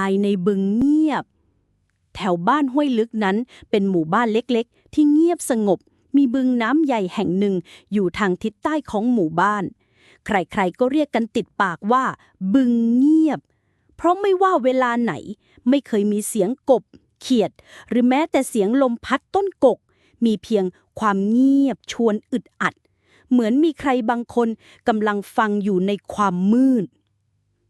ายในบึงเงียบ แถวบ้านห้วยลึกนั้นเป็นหมู่บ้านเล็กๆ ที่เงียบสงบ มีบึงน้ำใหญ่แห่งหนึ่งอยู่ทางทิศใต้ของหมู่บ้าน ใครๆก็เรียกกันติดปากว่า บึงเงียบ เพราะไม่ว่าเวลาไหน ไม่เคยมีเสียงกบ เขียด หรือแม้แต่เสียงลมพัดต้นกก มีเพียงความเงียบชวนอึดอัด เหมือนมีใครบางคนกำลังฟังอยู่ในความมืด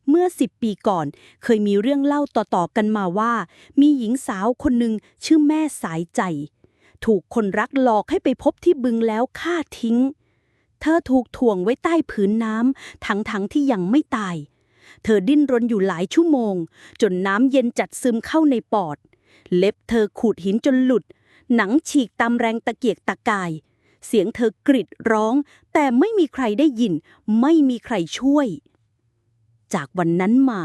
เมื่อสิบปีก่อน เคยมีเรื่องเล่าต่อๆกันมาว่า มีหญิงสาวคนหนึ่งชื่อแม่สายใจ ถูกคนรักหลอกให้ไปพบที่บึงแล้วฆ่าทิ้ง เธอถูกถ่วงไว้ใต้ผืนน้ำทั้งๆที่ยังไม่ตาย เธอดิ้นรนอยู่หลายชั่วโมง จนน้ำเย็นจัดซึมเข้าในปอด เล็บเธอขูดหินจนหลุด หนังฉีกตามแรงตะเกียกตะกาย เสียงเธอกริดร้อง แต่ไม่มีใครได้ยิน ไม่มีใครช่วย จากวันนั้นมา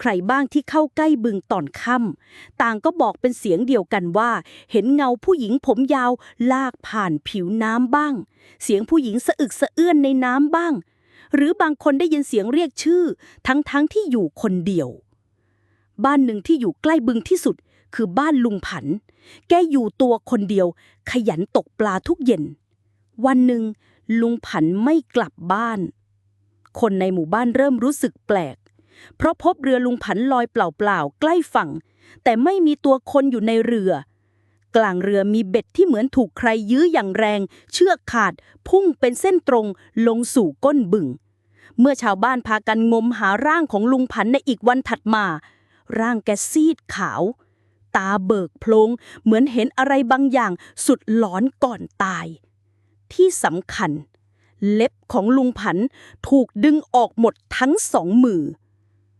ใครบ้างที่เข้าใกล้บึงตอนค่ำต่างก็บอกเป็นเสียงเดียวกันว่า เห็นเงาผู้หญิงผมยาวลากผ่านผิวน้ำบ้าง เสียงผู้หญิงสะอึกสะเอื้อนในน้ำบ้าง หรือบางคนได้ยินเสียงเรียกชื่อ ทั้งๆทที่อยู่คนเดียว บ้านหนึ่งที่อยู่ใกล้บึงที่สุด คือบ้านลุงผัน แกอยู่ตัวคนเดียว ขยันตกปลาทุกเย็น วันหนึ่งลุงผันไม่กลับบ้าน คนในหมู่บ้านเริ่มรู้สึกแปลก เพราะพบเรือลุงผันลอยเปล่าๆ ใกล้ฝั่ง แต่ไม่มีตัวคนอยู่ในเรือ กลางเรือมีเบ็ดที่เหมือนถูกใครยื้ออย่างแรง เชือกขาด พุ่งเป็นเส้นตรงลงสู่ก้นบึง เมื่อชาวบ้านพากันงมหาร่างของลุงผันในอีกวันถัดมา ร่างแกซีดขาว ตาเบิกโพลงเหมือนเห็นอะไรบางอย่างสุดหลอนก่อนตาย ที่สำคัญ เล็บของลุงผันถูกดึงออกหมดทั้งสองมือ